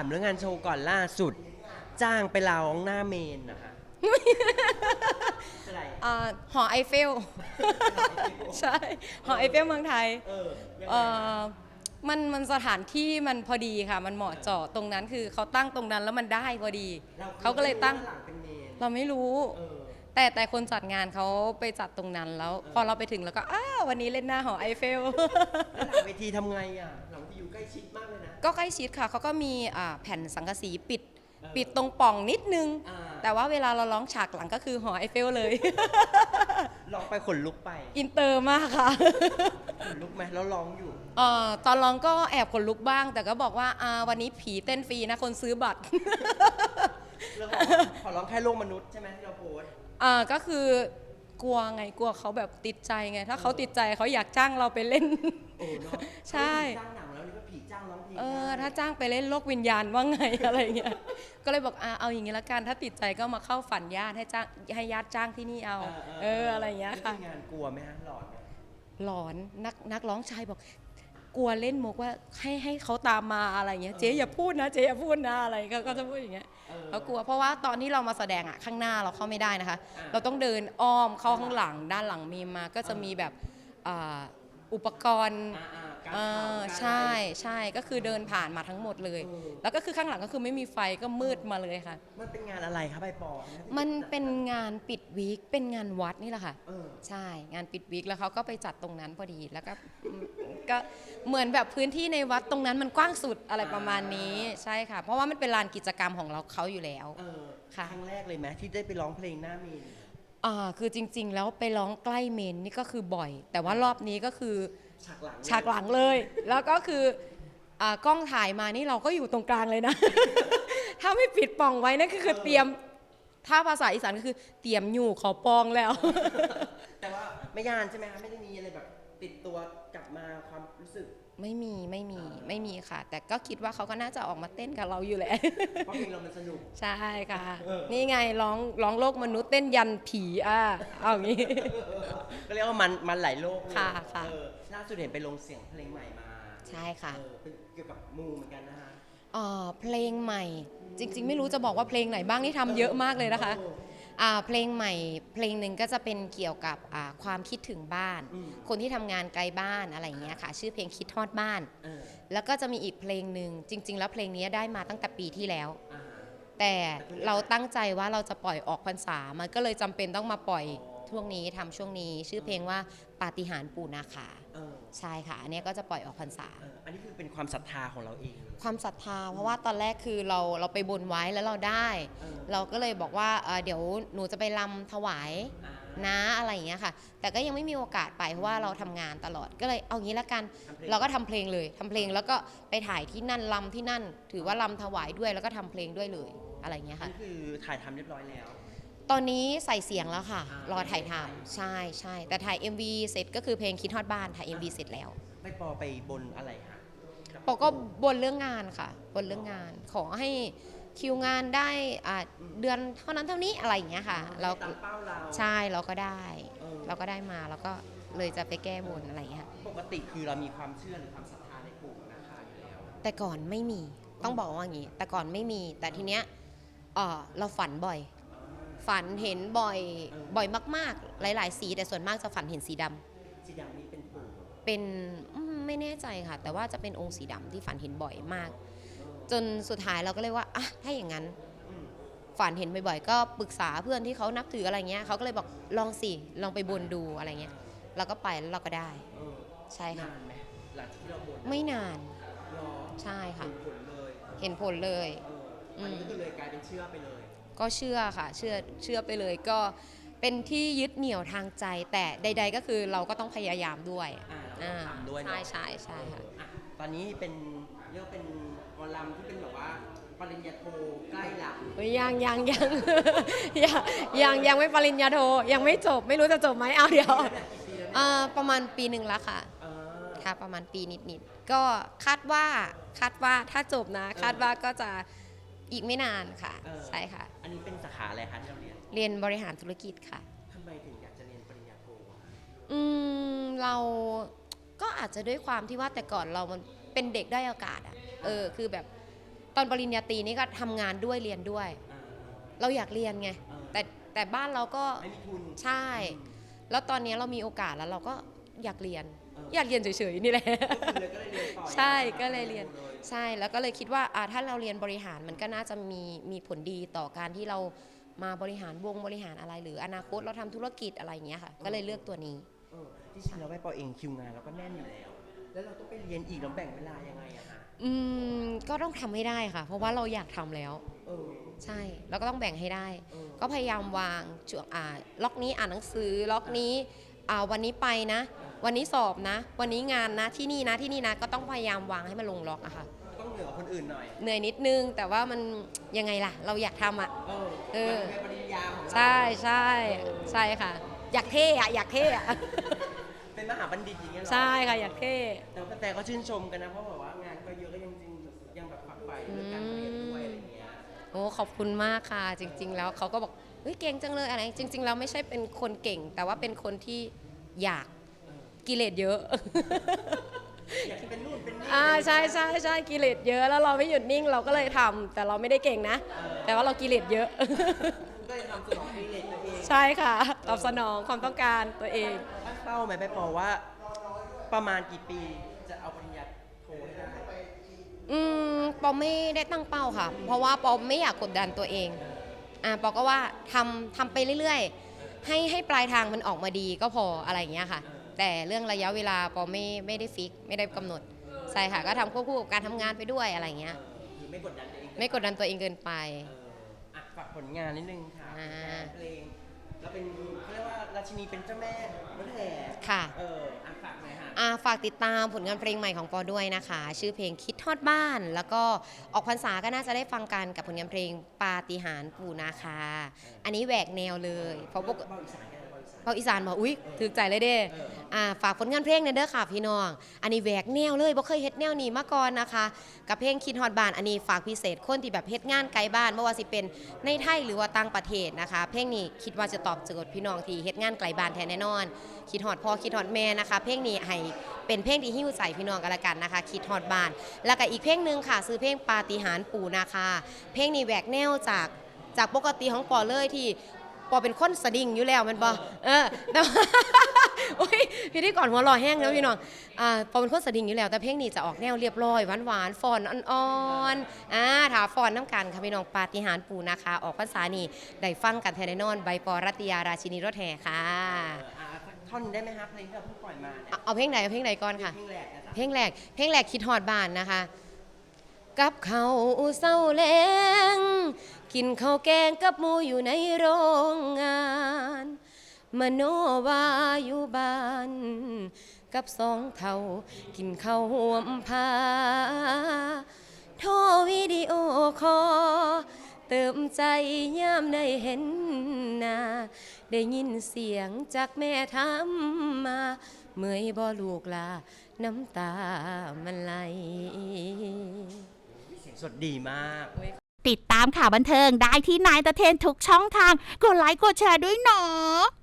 ามเรื่องงานโชว์ก่อนล่าสุด จ้างไปร้องหน้าเมนนะคะอะไรอ่าหอไอเฟล ใช่ หอไอเฟลเมืองไทย เออยังไงเอ่อมันมันสถานที่มันพอดีค่ะ มันเหมาะเจาะตรงนั้นคือเขาตั้งตรงนั้นแล้วมันได้พอดี รเขาก็เลยตั้งหลังเป็นเมนเราไม่รู้ เออ แต่แต่คนจัดงานเขาไปจัดตรงนั้นแล้ว พอเราไปถึงแล้วก็อ้าววันนี้เล่นหน้าหอไอเฟล แล้วหลังเวทีทำไงอะ หลังที่อยู่ใกล้ชิดมากเลยนะ ก็ใกล้ชิดค่ะเขาก็มีอ่าแผ่นสังกะสีปิดเออปิดตรงป่องนิดนึง อ่า แต่ว่าเวลาเราร้องฉากหลังก็คือหอไอเฟลเลย ลองไปขนลุกไปอินเตอร์มากค่ะขนลุกไหมแล้วร้องอยู่เอ่อตอนร้องก็แอบขนลุกบ้าง แต่ก็บอกว่าอ่าวันนี้ผีเต้นฟรีนะคนซื้อบัตร แล้วขอขอร้องแค่โลกมนุษย์ใช่ไหมที่เราโพสต์อ่าก็คือกลัวไงกลัวเขาแบบติดใจไง ถ้าเขาติดใจเขาอยากจ้างเราไปเล่น โอ้เนาะใช่จ้างหนังแล้วนี่ก็ผีจ้างร้องเพลงเออได้ถ้าจ้างไปเล่นโลกวิญญาณว่าไง อะไรเงี้ยก็เลยบอกอ่าเอาอย่างนี้ละกันถ้าติดใจก็มาเข้าฝันญาติให้จ้างให้ญาติจ้างที่นี่เอา เอออะไรเงี้ยค่ะแล้วทีมงานกลัวไหมฮะหลอดไหมหลอนนักนักร้องชายบอก กลัวเล่นมุกว่าให้ให้เขาตามมาอะไรเงี้ยเจ๊อย่าพูดนะเจ๊อย่าพูดนะอะไรก็ก็จะพูดอย่างเงี้ยเออเขากลัวเพราะว่าตอนที่เรามาแสดงอะข้างหน้าเราเข้าไม่ได้นะคะอ่าเราต้องเดินอ้อมเข้าข้างหลังด้านหลังมีมาก็จะมีแบบอ่าอุปกรณ์อ่าอ่า การเอเผาอการใช่ใช่ก็คือเดินผ่านมาทั้งหมดเลยเออแล้วก็คือข้างหลังก็คือไม่มีไฟก็มืดมาเลยค่ะ มันเป็นงานอะไรครับใบปอที่มันเป็นงานปิดวีคเป็นงานวัดนี่แหละค่ะเออใช่งานปิดวิกแล้วเขาก็ไปจัดตรงนั้นพอดีแล้วก็อืมก็เหมือนแบบพื้นที่ในวัดตรงนั้นมันกว้างสุดอะไรประมาณนี้ใช่ค่ะ เพราะว่ามันเป็นลานกิจกรรมของเราเขาอยู่แล้วเออค่ะครั้งแรกเลยไหมที่ได้ไปร้องเพลงหน้าเมนอ่าคือจริง ๆ แล้วไปร้องใกล้เมนนี่ก็คือบ่อย แต่ว่ารอบนี้ก็คือ ฉากหลังฉากหลังเลย แล้วก็คืออ่ากล้องถ่ายมานี่เราก็อยู่ตรงกลางเลยนะ ถ้าไม่ปิดปล่องไว้นั่นก็คือเตรียม ถ้าภาษาอีสานก็คือเตรียมอยู่ขอปองแล้ว แต่ว่าไม่ยานใช่ไหมคะไม่ได้มีอะไรแบบติดตัวกลับมาความรู้สึก ไม่มีไม่มีไม่มีค่ะ แต่ก็คิดว่าเขาก็น่าจะออกมาเต้นกับเราอยู่แหละ เพราะเพลงเรามันสนุก ใช่ค่ะ เออ นี่ไงร้องร้องโลกมนุษย์เต้นยันผีอะเอาอย่างนี้ ก็เรียกว่ามันมันหลายโลกเลยค่ะค่ะ เออ ล่าสุดเห็นไปลงเสียงเพลงใหม่มาใช่ค่ะ เออเป็นเกี่ยวกับมูเหมือนกันนะฮะเอ่อเพลงใหม่ จริง ๆ ไม่รู้จะบอกว่าเพลงไหนบ้างนี่ทำเยอะมากเลยนะคะเออ อ่าเพลงใหม่เพลงหนึ่งก็จะเป็นเกี่ยวกับอ่าความคิดถึงบ้าน อืม คนที่ทำงานไกลบ้านอะไรอย่างเงี้ยค่ะ ชื่อเพลงคิดทอดบ้าน เออแล้วก็จะมีอีกเพลงหนึ่งจริง ๆ แล้วเพลงนี้ได้มาตั้งแต่ปีที่แล้ว อ่าแต่เราตั้งใจว่าเราจะปล่อยออกพรรษามันก็เลยจำเป็นต้องมาปล่อย อ๋อ ช่วงนี้ทำช่วงนี้ชื่อเพลงว่าปาฏิหาริย์ปู่นาคาเออใช่ค่ะอันเนี้ยก็จะปล่อยออกพรรษา เอออันนี้คือเป็นความศรัทธาของเราเองความศรัทธา เพราะว่าตอนแรกคือเราเราไปบนไว้แล้วเราได้ เออเราก็เลยบอกว่าเอ่อเดี๋ยวหนูจะไปลำถวายอ่านะอะไรอย่างเงี้ยค่ะ แต่ก็ยังไม่มีโอกาสไปเพราะว่าเราทำงานตลอดก็เลยเอางี้ละกัน ทำเพลงเราก็ทำเพลงเลยทำเพลงแล้วก็ไปถ่ายที่นั่นลำที่นั่น ถือว่าลำถวายด้วยแล้วก็ทำเพลงด้วยเลยอะไรอย่างเงี้ยอันค่ะ นี้คือถ่ายทำเรียบร้อยแล้ว ตอนนี้ใส่เสียงแล้วค่ะอ่ารอถ่ายทำใช่ใช่แต่ถ่าย MV เสร็จก็คือเพลงคิดฮอดบ้านถ่าย MV เสร็จแล้วใบปอไปบนอะไรฮะปอก็บนเรื่องงานค่ะ บนเรื่องงาน ขอให้คิวงานได้อ่าเดือนเท่านั้นเท่านี้อะไรอย่างเงี้ยค่ะเราตามเป้าเรา ใช่เราก็ได้ เออ เราก็ได้มาแล้วก็เลยจะไปแก้บนอะไรอย่างเงี้ยค่ะปกติคือเรามีความเชื่อหรือความศรัทธาในปู่นะคะอยู่แล้ว แต่ก่อนไม่มีต้องบอกว่าอย่างงี้ แต่ก่อนไม่มี แต่ทีเนี้ยเอ่อเราฝันบ่อย ฝันเห็นบ่อยเออบ่อยมาก ๆ หลาย ๆ สี แต่ส่วนมากจะฝันเห็นสีดำสีดำนี้เป็นปู่เป็นอืมไม่แน่ใจค่ะ แต่ว่าจะเป็นองค์สีดำที่ฝันเห็นบ่อยมาก จนสุดท้ายเราก็เลยว่าอะถ้าอย่างนั้น อืมฝันเห็นบ่อยๆ ก็ปรึกษาเพื่อนที่เขานับถืออะไรเงี้ยเขาก็เลยบอกลองสิ ลองไปบนดูอะไรเงี้ยเราก็ไปแล้วเราก็ได้ เออใช่ค่ะ นานไหมหลังจากที่เราบนไม่นานรอใช่ค่ะ เห็นผลเลย เห็นผลเลย เอออันนี้ก็คือเลยกลายเป็นเชื่อไปเลย ก็เชื่อค่ะ เชื่อเชื่อไปเลยก็เป็นที่ยึดเหนี่ยวทางใจ แต่ใด ๆ ก็คือเราก็ต้องพยายามด้วยอ่าเราต้องทำด้วยเนอะ ใช่ใช่ใช่ค่ะ อะตอนนี้เป็นเรียกว่าเป็นหมอลำที่เป็นแบบว่าปริญญาโทใกล้หลังเฮ้ยยังยังยัง ยังยังยังไม่ปริญญาโทยังไม่จบไม่รู้จะจบไหมเอาเดี๋ยวอ่าประมาณปีหนึ่งแล้วค่ะเออค่ะ ประมาณปีนิดๆก็คาดว่าคาดว่าถ้าจบนะ คาดว่าก็จะ อีกไม่นานค่ะ เออ ใช่ค่ะ อันนี้เป็นสาขาอะไรคะที่เราเรียนเรียนบริหารธุรกิจค่ะ ทำไมถึงอยากจะเรียนปริญญาโทอะคะอืมเราก็อาจจะด้วยความที่ว่าแต่ก่อนเรามันเป็นเด็กได้อยโอกาสอะเออคือแบบตอนปริญญาตรีนี่ก็ทำงานด้วยเรียนด้วย อ่าเราอยากเรียนไง อ่าแต่แต่บ้านเราก็ไม่มีทุนใช่ แล้วตอนนี้เรามีโอกาสแล้วเราก็อยากเรียนเอออยากเรียนเฉยๆนี่แหละก็คือเลยก็เลยเรียนต่อใช่ก็เลยเรียนเลยใช่แล้วก็เลยคิดว่าอ่าถ้าเราเรียนบริหารมันก็น่าจะมีมีผลดีต่อการที่เรามาบริหารวงบริหารอะไร หรืออนาคตเราทำธุรกิจอะไรอย่างเงี้ยค่ะ ก็เลยเลือกตัวนี้ เออที่จริงแล้วไปปอเองคิวงานเราก็แน่นอยู่แล้ว แล้วเราต้องไปเรียนอีกแล้วแบ่งเวลายังไงอะฮะอืมก็ต้องทำให้ได้ค่ะ เพราะว่าเราอยากทำแล้ว เออ ใช่แล้วก็ต้องแบ่งให้ได้ เออ ก็พยายามวางช่วงอ่าล็อกนี้อ่านหนังสือล็อกนี้อ่าวันนี้ไปนะ วันนี้สอบนะ วันนี้งานนะที่นี่นะที่นี่นะก็ต้องพยายามวางให้มันลงล็อกอะค่ะ ต้องเหนือกว่าคนอื่นหน่อย เหนื่อยนิดนึงแต่ว่ามันยังไงล่ะ เราอยากทำอะเออเออ มันเป็นปริญญาของเราใช่ใช่ใช่ค่ะ อยากเท่อะอยากเท่อะ เป็นมหาบัณฑิตอย่างเงี้ยเหรอใช่ค่ะอยากเท่ แต่ว่าแต่ก็ชื่นชมกันนะ เพราะแบบว่างานก็เยอะก็ยังจริงยังแบบฝักใฝ่เรื่องการเรียนด้วยอะไรเงี้ย โอ้ขอบคุณมากค่ะ จริง ๆ แล้วเขาก็บอกเฮ้ยเก่งจังเลยอะไร จริง ๆ แล้วไม่ใช่เป็นคนเก่ง แต่ว่าเป็นคนที่อยาก กิเลสเยอะ อยากเป็นนู่นเป็นนี่อ่าใช่ใช่ใช่กิเลสเยอะแล้วเราไม่หยุดนิ่งเราก็เลยทำแต่เราไม่ได้เก่งนะ แต่ว่าเรากิเลสเยอะ ก็เลยทำสนองกิเลสตัวเองใช่ค่ะ ตอบสนองความต้องการตัวเอง ตั้งเป้าไหมไปปอว่า ประมาณกี่ปีจะเอาปริญญาโทให้ได้อืมปอไม่ได้ตั้งเป้าค่ะ เพราะว่าปอไม่อยากกดดันตัวเองอ่าปอก็ว่าทำทำไปเรื่อยๆ ให้ให้ปลายทางมันออกมาดีก็พออะไรอย่างเงี้ยค่ะ แต่เรื่องระยะเวลาปอไม่ไม่ได้ฟิกไม่ได้กำหนดใช่ค่ะก็ทำควบคู่กับการทำงานไปด้วยอะไรอย่างเงี้ย คือไม่กดดันตัวเองไม่กดดันตัวเองเกินไป เอออะฝากผลงานนิดนึงค่ะอ่าเพลงแล้วเป็นเขาเรียกว่าราชินีเป็นเจ้าแม่รถแห่ค่ะ เอออะฝากหน่อยค่ะอ่าฝากติดตามผลงานเพลงใหม่ของปอด้วยนะคะ ชื่อเพลงคิดทอดบ้าน แล้วก็ออกพรรษาก็น่าจะได้ฟังกันกับผลงานเพลงปาฏิหาริย์ปู่นาคา อันนี้แหวกแนวเลยเพราะปก เบาอีสานกัน เบาอีสานเบาอีสานบอกอุ้ยถือใจเลยเด้เอออ่าฝากผลงานเพลงในอยเด้อค่ะพี่น้อง อันนี้แหวกแนวเลยบ่เคยเฮ็ดแนวนี้มาก่อนนะคะ กับเพลงคิดฮอดบ้านอันนี้ฝากพิเศษคนที่แบบเฮ็ดงานไกลบ้านไม่ว่าสิเป็นในไทยหรือว่าต่างประเทศนะคะ เพลงนี้คิดว่าจะตอบโจทย์พี่น้องที่เฮ็ดงานไกลบ้านแท้แน่นอน คิดฮอดพ่อคิดฮอดแม่นะคะ เพลงนี้ให้เป็นเพลงที่หิ้วใจพี่น้องกันละกันนะคะ คิดฮอดบ้าน แล้วก็อีกเพลงหนึ่งค่ะซื้อเพลงปาฏิหาริย์ปู่นาคาเพลงนี้แหวกแนวจากจากปกติของปอเลยที่ ปอเป็นคนสดิ่งอยู่แล้วแมันบอเออแต่ว่าโอ้ยพี่ที่ก่อนหัวเรอแห้งแล้วพี่น้องอ่าปอเป็นคนสดิ่งอยู่แล้ว แต่เพลงนี้จะออกแนวเรียบร้อยหวานหวานๆฟอนอ่อนๆอ่าถาฟอนน้ำกันค่ะพี่น้องปาฏิหาริย์ปูนะคะ ออกพรรษานี่ได้ฟังกันแทนแน่นอน ใบปอรัตยาราชินีรถแห่ค่ะเอออะสักท่อนได้ไหมคะเพลงที่เราเพิ่งปล่อยมาเนี่ยเอาเอาเพลงไหนเอาเพลงไหนก่อนค่ะ เพลงแรกนะจ๊ะเพลงแรกเพลงแรกคิดฮอดบ้านนะคะ กับเขาวเศร้าแลงกินข้าวแกงกับหมูอยู่ในโรงงานมโนวาอยู่บ้านกับสองเท่า กินข้าวห่วมพาโทรวิดีโอคอเติมใจย่ามได้เห็นหน้าได้ยินเสียงจากแม่ถามา เมื่อยบ่ลูกลา น้ำตามันไหล สียงสดดีมาก ติดตามข่าวบันเทิงได้ที่นายตะเทนทุกช่องทาง กดไลค์กดแชร์ด้วยเนาะ